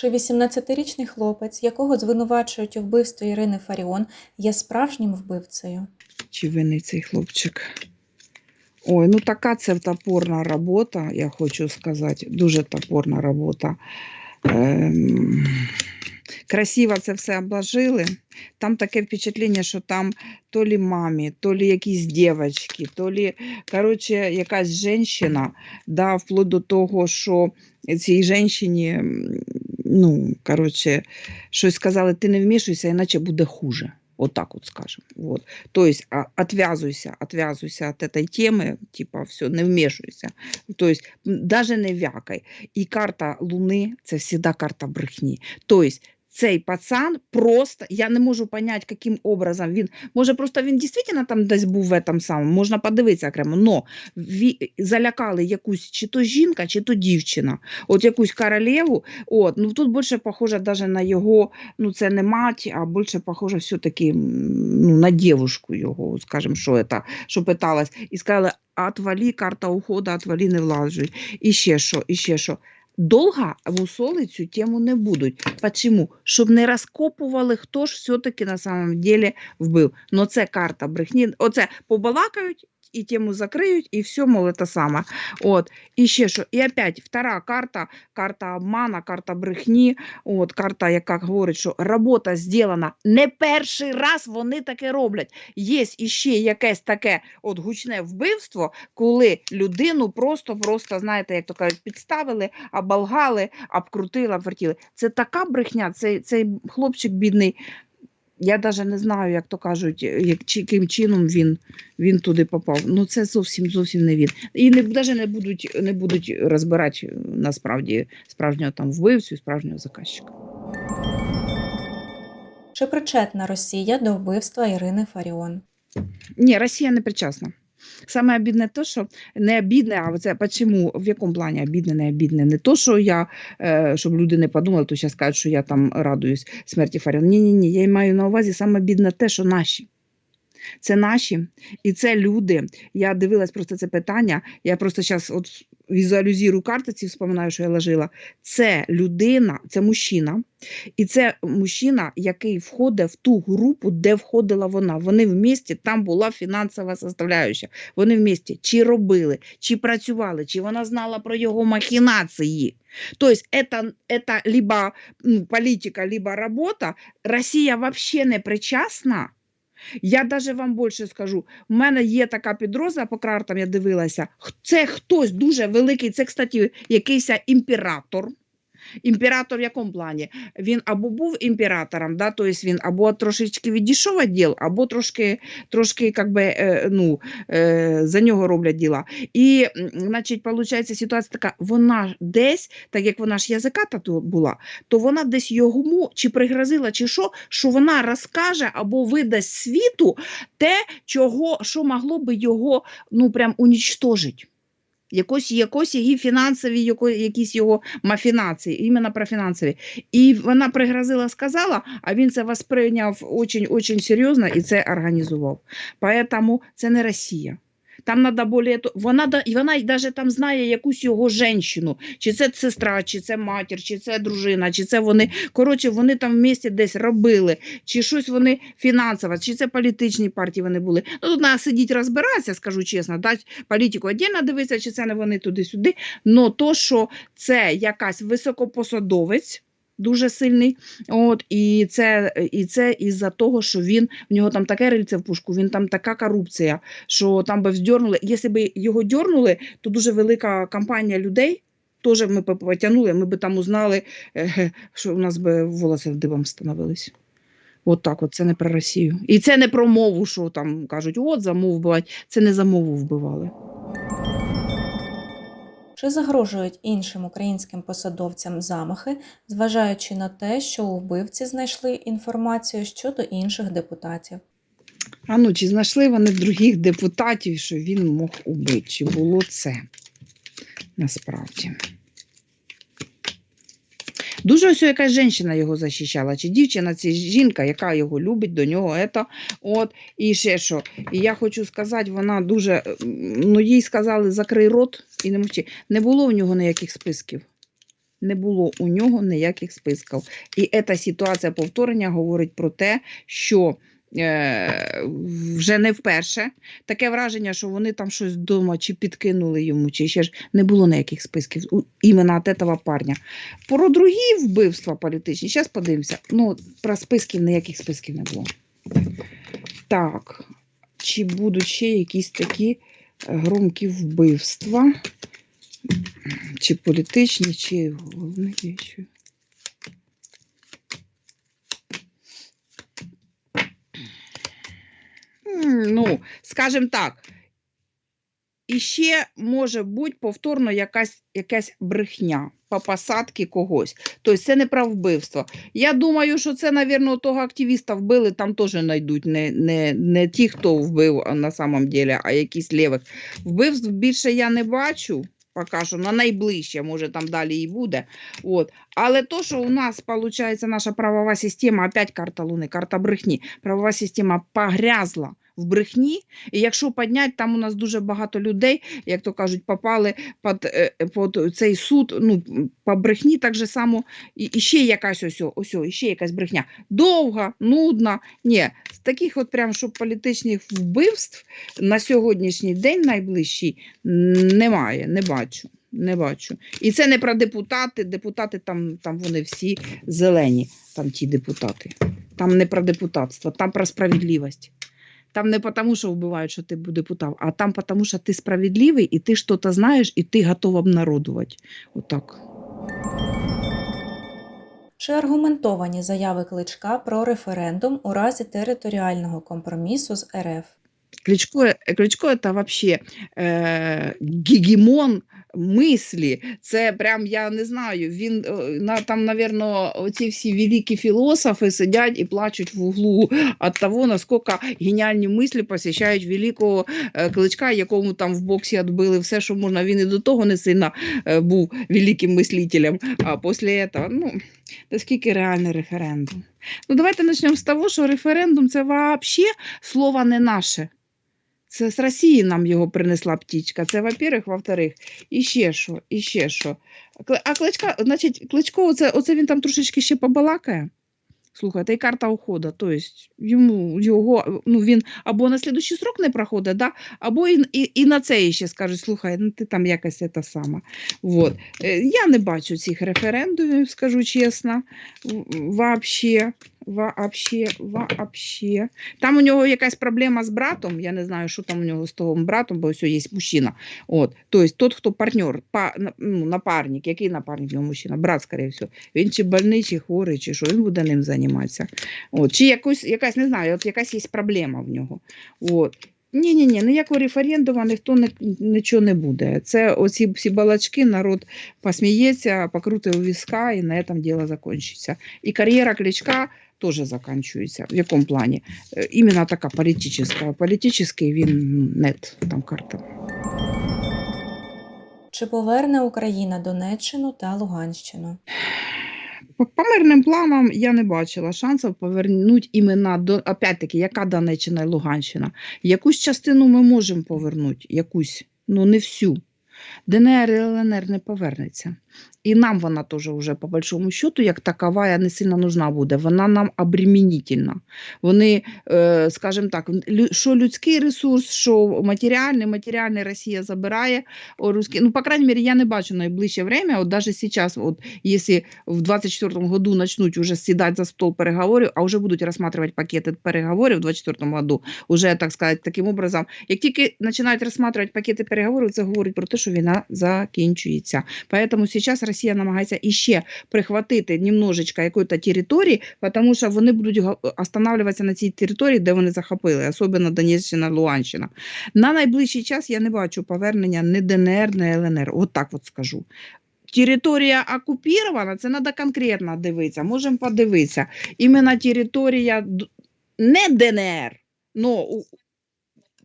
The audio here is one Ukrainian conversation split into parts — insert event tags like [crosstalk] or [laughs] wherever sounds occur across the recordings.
Чи 18-річний хлопець, якого звинувачують у вбивстві Ірини Фаріон, є справжнім вбивцею? Чи винний цей хлопчик? Ой, ну така це топорна робота, я хочу сказати. Дуже топорна робота. Ем, красиво це все обложили. Там таке впечатлення, що там то лі мамі, то лі якісь дівчатки, то лі, коротше, якась жінка, да, вплоть до того, що цій жінці, ну, коротше, щось сказали, ти не вмішуйся, іначе буде хуже. Вот так вот скажем. Вот. То есть а, отвязывайся, отвязывайся от этой темы, типа все, не вмешивайся. То есть м, даже не вякай. І карта Луни це всегда карта брехні. То есть цей пацан просто, я не можу понять, яким образом він, може просто він дійсно там десь був в этом самому, можна подивитися окремо, но ві, залякали якусь чи то жінка, чи то дівчина, от якусь королеву, от, ну тут більше похоже даже на його ну це не мать, а більше похоже все-таки ну, на дівушку його, скажем, що це, що питалась, і сказали, отвали, карта уходу, отвали, не влажуй. І ще що, і ще що. Довго мусоли цю тему не будуть. Почему? Щоб не розкопували, хто ж все-таки на самом деле вбив. Ну це карта брехні. Оце побалакають і тему закриють, і все, мол, це саме. От. І ще що. І опять втора карта, карта обмана, карта брехні, от, карта, яка говорить, що робота зроблена не перший раз вони таке роблять. Є іще якесь таке от гучне вбивство, коли людину просто-просто, знаєте, як то кажуть, підставили, оболгали, обкрутили, обвертіли. Це така брехня, цей, цей хлопчик бідний. Я навіть не знаю, як то кажуть, як, чи, яким чином він, він туди попав. Ну це зовсім зовсім не він. І не, навіть не будуть, не будуть розбирати е, насправді справжнього там вбивцю і справжнього заказчика. Чи причетна Росія до вбивства Ірини Фаріон? Ні, Росія не причасна. Саме обідне те, що не обідне, а це чому, в якому плані обідне, не обідне. Не то, що я, е, щоб люди не подумали, то зараз кажуть, що я там радуюсь смерті Фаріон. Ні, ні, ні. Я маю на увазі саме бідне те, що наші. Це наші, і це люди. Я дивилась просто це питання. Я просто зараз от візуалізую картиці, вспоминаю, що я ложила. Це людина, це мужчина, і це мужчина, який входить в ту групу, де входила вона. Вони в місті, там була фінансова составляюча. Вони в місті чи робили, чи працювали, чи вона знала про його махінації. Тобто, это, это либо політика, либо взагалі не причасна. Я даже вам більше скажу, в мене є така підроза, по картам я дивилася. Це хтось дуже великий, це, кстати, якийсь імператор. Імператор в якому плані? Він або був імператором, да, тобто він або трошечки відійшов від діл, або трошки, трошки как би, е, ну, е, за нього роблять діла. І, значить, виходить, ситуація така, вона десь, так як вона ж язика була, то вона десь йому чи пригрозила, чи що, що вона розкаже або видасть світу те, чого, що могло би його ну, прям унічтожити. Якось, якось її фінансові, якісь його мафінації, іменно про фінансові. І вона пригрозила, сказала, а він це восприйняв дуже-дуже серйозно і це організував. Тому це не Росія. Там надо более, вона, і вона навіть там знає якусь його жінку, чи це сестра, чи це матір, чи це дружина, чи це вони. Коротше, вони там в місті десь робили, чи щось вони фінансово, чи це політичні партії вони були. Ну тут треба сидіти розбиратися, скажу чесно, дати політику віддільно дивитися, чи це не вони туди-сюди. Но то, що це якась високопосадовець. Дуже сильний, от і це і це із-за того, що він в нього там таке рильце в пушку, він там така корупція, що там би вздьорнули. Якщо б його дьорнули, то дуже велика компанія людей. Теж ми б потягнули, ми б там узнали, що у нас би волоси дибом становились. От так, от це не про Росію. І це не про мову, що там кажуть, от за мову вбивають. Це не за мову вбивали. Чи загрожують іншим українським посадовцям замахи, зважаючи на те, що у вбивці знайшли інформацію щодо інших депутатів? А ну, чи знайшли вони других депутатів, що він мог убити? Чи було це насправді? Дуже ось якась жінка його захищала, чи дівчина, чи жінка, яка його любить, до нього ета, от, і ще що. І я хочу сказати, вона дуже, ну їй сказали, закрий рот і не мовчи. Не було в нього ніяких списків. Не було у нього ніяких списків. І ця ситуація повторення говорить про те, що вже не вперше таке враження, що вони там щось вдома чи підкинули йому, чи ще ж не було ніяких списків іменно від парня. Про другі вбивства політичні, зараз подивимося. Ну, про списків ніяких списків не було. Так, чи будуть ще якісь такі е, громкі вбивства? Чи політичні, чи головне діячі? Ну, скажімо так, і ще може бути повторно якась, якась брехня по посадці когось. Тобто це не про вбивство. Я думаю, що це, мабуть, того активіста вбили, там теж знайдуть не, не, не ті, хто вбив на самом деле, а якісь лівих. Вбивств більше я не бачу. Поки що на найближче, може там далі і буде. От. Але то, що у нас виходить, наша правова система, опять карта Луни, карта брехні, правова система погрязла в брехні. І якщо підняти, там у нас дуже багато людей, як то кажуть, попали під, е, під цей суд, ну, по брехні так же само, і, і ще якась ось, ось, і ще якась брехня. Довга, нудна. Ні, з таких от прям, щоб політичних вбивств на сьогоднішній день найближчий немає, не бачу. Не бачу. І це не про депутати. Депутати там, там вони всі зелені, там ті депутати. Там не про депутатство, там про справедливість. Там не тому, що вбивають, що ти депутат, а там тому, що ти справедливий, і ти щось знаєш, і ти готов обнародувати. Отак. Чи аргументовані заяви Кличка про референдум у разі територіального компромісу з РФ? Кличко, э, Кличко это вообще е, гегемон мислі. Це прям, я не знаю, він е, на, там, навірно, оці всі великі філософи сидять і плачуть в углу від того, наскільки геніальні мислі посіщають великого е, Кличка, якому там в боксі відбили все, що можна. Він і до того не сильно е, був великим мислителем. А після цього, ну, та скільки реальний референдум? Ну, давайте почнемо з того, що референдум це взагалі слово не наше. Це з Росії нам його принесла птічка. Це, во-первых, во-вторых, і ще що, і ще що. А Кличка, значить, Кличко, оце, оце він там трошечки ще побалакає. Слухайте, і карта уходу. Тобто йому його, ну він або на слідущий срок не проходить, да? або і, і, і на це ще скажуть, слухай, ну ти там якось це саме. Вот. Е, Я не бачу цих референдумів, скажу чесно. В- Вообще, вообще. Там у нього якась проблема з братом. Я не знаю, що там у нього з того братом, бо все є мужчина. От, тобто, тот, хто партнер, па, ну, напарник, який напарник в нього мужчина, брат, скоріше всього. Він чи больний, чи хворий, чи що, він буде ним займатися. От, чи якось, якась, не знаю, от якась є проблема в нього. От. Ні, ні, ні, ніякого референдуму ніхто не, нічого не буде. Це оці всі балачки, народ посміється, покрутить у візка, і на цьому діло закінчиться. І кар'єра Кличка теж закінчується. В якому плані? Е, Іменно така політична. Політичний він нет, там карта. Чи поверне Україна Донеччину та Луганщину? По, мирним планам я не бачила шансів повернути іменно до опять-таки, яка Донеччина і Луганщина. Якусь частину ми можемо повернути, якусь, ну не всю. ДНР і ЛНР не повернеться. І нам вона теж вже по большому счету, як такова, не сильно нужна буде. Вона нам обременительна. Вони, е, скажімо так, що людський ресурс, що матеріальний, матеріальний Росія забирає. русський- Ну, по крайней мере, я не бачу найближче время, от даже сейчас, от, если в 24 году начнуть уже сідати за стол переговорів, а вже будуть розглядати пакети переговорів в 24 году, уже, так сказати, таким образом, як тільки починають розглядати пакети переговорів, це говорить про те, що війна закінчується. Поэтому сейчас Росія намагається іще прихватити немножечко якої-то території, тому що вони будуть останавливатися на цій території, де вони захопили, особливо Донеччина, Луганщина. На найближчий час я не бачу повернення ні ДНР, ні ЛНР. От так от скажу. Територія окупована, це треба конкретно дивитися. Можемо подивитися. Іменно територія не ДНР, у-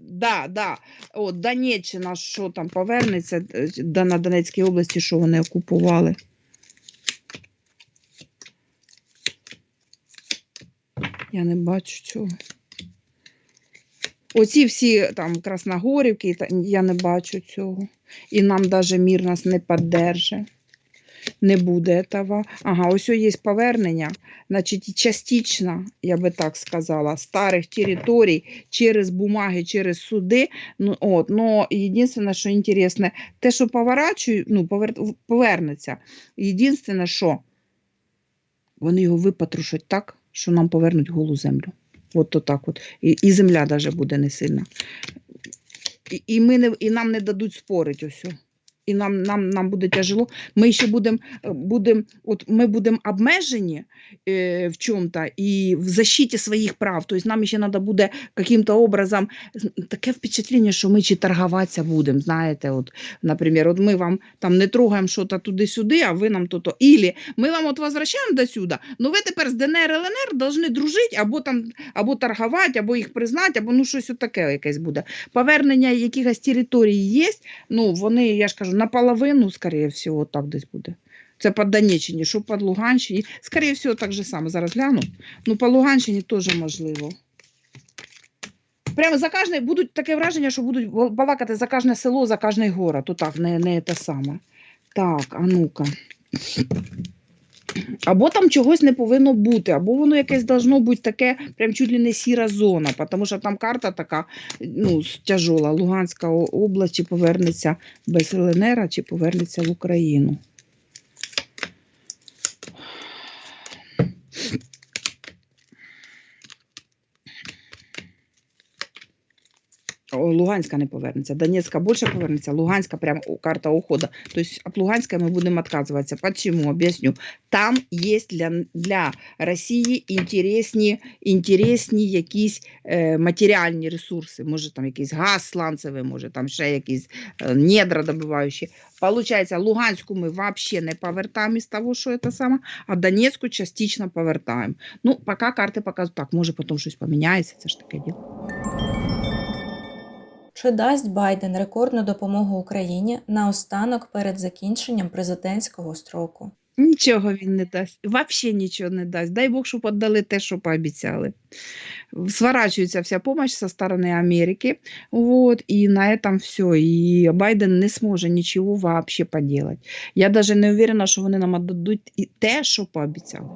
да, да. От Донеччина, що там повернеться е, на Донецькій області, що вони окупували. Я не бачу цього. Оці всі там Красногорівки, я не бачу цього. І нам навіть мір нас не піддержить. Не буде этого. Ага, ось є повернення, значить, частично, я би так сказала, старих територій через бумаги, через суди. Ну, от, но єдине, що інтересне, те, що поворачують, ну, повер... повернеться. Єдине, що вони його випатрушать так, що нам повернуть голу землю. От то так от. І, і земля навіть буде не сильна. І, і, ми не, і нам не дадуть спорити ось. І нам, нам, нам буде тяжело. Ми ще будемо, будем, от ми будемо обмежені е, в чому-то і в защиті своїх прав. Тобто нам ще треба буде яким-то образом таке впечатлення, що ми чи торгуватися будемо. Знаєте, от, наприклад, от ми вам там не трогаємо щось туди-сюди, а ви нам то-то. Ілі ми вам от возвращаємо до сюди, ну ви тепер з ДНР ЛНР повинні дружити або там або торгувати, або їх признати, або ну щось таке якесь буде. Повернення якихось територій є, ну вони, я ж кажу, наполовину, скоріше всього, так десь буде. Це по Донеччині, що по Луганщині. Скоріше всього, так же само. Зараз гляну. Ну, по Луганщині теж можливо. Прямо за кожне будуть таке враження, що будуть балакати за кожне село, за кожний город. То не, не те саме. Так, а ну-ка. Або там чогось не повинно бути, або воно якесь должно бути таке, прям чуть ли не сіра зона, тому що там карта така ну, тяжола. Луганська область чи повернеться без ЛНР, чи повернеться в Україну. О, Луганська не повернеться, Донецька більше повернеться, Луганська прям карта ухода. Тобто від Луганська ми будемо відказуватися. Почему? Об'ясню. Там є для, для Росії інтересні, інтересні якісь е, матеріальні ресурси. Може там якийсь газ сланцевий, може там ще якісь е, недра добиваючі. Получається, Луганську ми взагалі не повертаємо із того, що це саме, а Донецьку частично повертаємо. Ну, поки карти показують так, може потім щось поміняється, це ж таке діло. Чи дасть Байден рекордну допомогу Україні наостанок перед закінченням президентського строку? Нічого він не дасть. Взагалі нічого не дасть. Дай Бог, щоб віддали те, що пообіцяли. Сворачивается вся помощь со стороны Америки. Вот, и на этом все. И Байден не зможе нічого вообще поделать. Я даже не уверена, що вони нам віддадуть і те, що пообіцяли.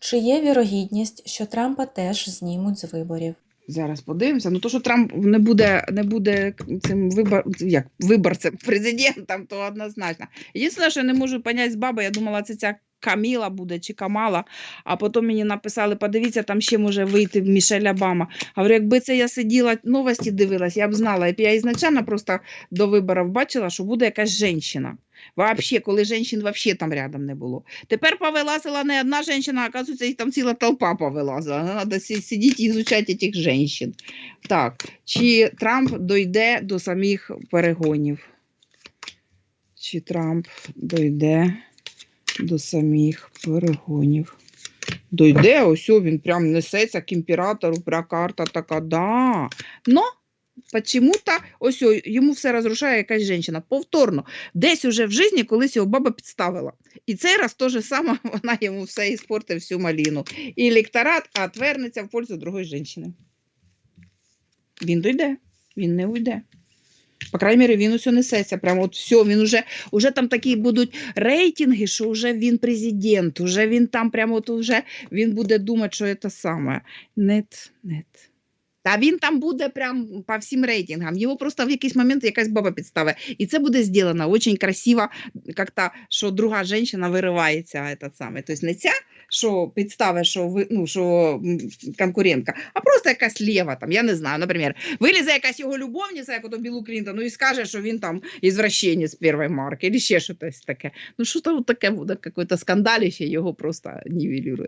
Чи є вірогідність, що Трампа теж знімуть з виборів? Зараз подивимося. Ну, то, що Трамп не буде, не буде цим вибор, як, виборцем, президентом, то однозначно. Єдине, що я не можу поняти з баби, я думала, це ця Каміла буде чи Камала, а потім мені написали, подивіться, там ще може вийти Мішель Обама. Говорю, якби це я сиділа, новості дивилась, я б знала. Я ізначально просто до виборів бачила, що буде якась жінка. Вообще, коли жінок вообще там рядом не було. Тепер повилазила не одна жінка, а оказується, там ціла толпа повилазила. Треба сидіти і изучати цих жінок. Так, чи Трамп дойде до самих перегонів? Чи Трамп дойде до самих перегонів? Дойде, ось він прям несеться к імператору, прям карта така, да. Но почему-то ось йому все розрушає якась жінка. Повторно, десь уже в житті колись його баба підставила. І цей раз то же саме [laughs] вона йому все іспортить всю маліну. І електорат отвернеться в пользу другої жінки. Він дойде, він не уйде. По крайній мірі, він усе несеться. Прямо от все, він уже, уже там такі будуть рейтинги, що вже він президент, уже він там прямо от уже він буде думати, що це саме. Нет, нет. Та він там буде прям по всім рейтингам. Його просто в якийсь момент якась баба підставить. І це буде зроблено дуже красиво, як-то, що друга жінка виривається. Тобто не ця, що підставить, що, ви, ну, що конкурентка, а просто якась лєва, там, я не знаю, наприклад, вилізе якась його любовниця, як ото Білу Клінтону, і скаже, що він там ізвращенець першої марки, або ще щось таке. Ну, що там таке буде, якийсь скандаліще, його просто нівелює.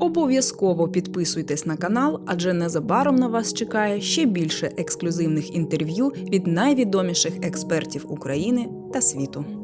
Обов'язково підписуйтесь на канал, адже незабаром на вас чекає ще більше ексклюзивних інтерв'ю від найвідоміших експертів України та світу.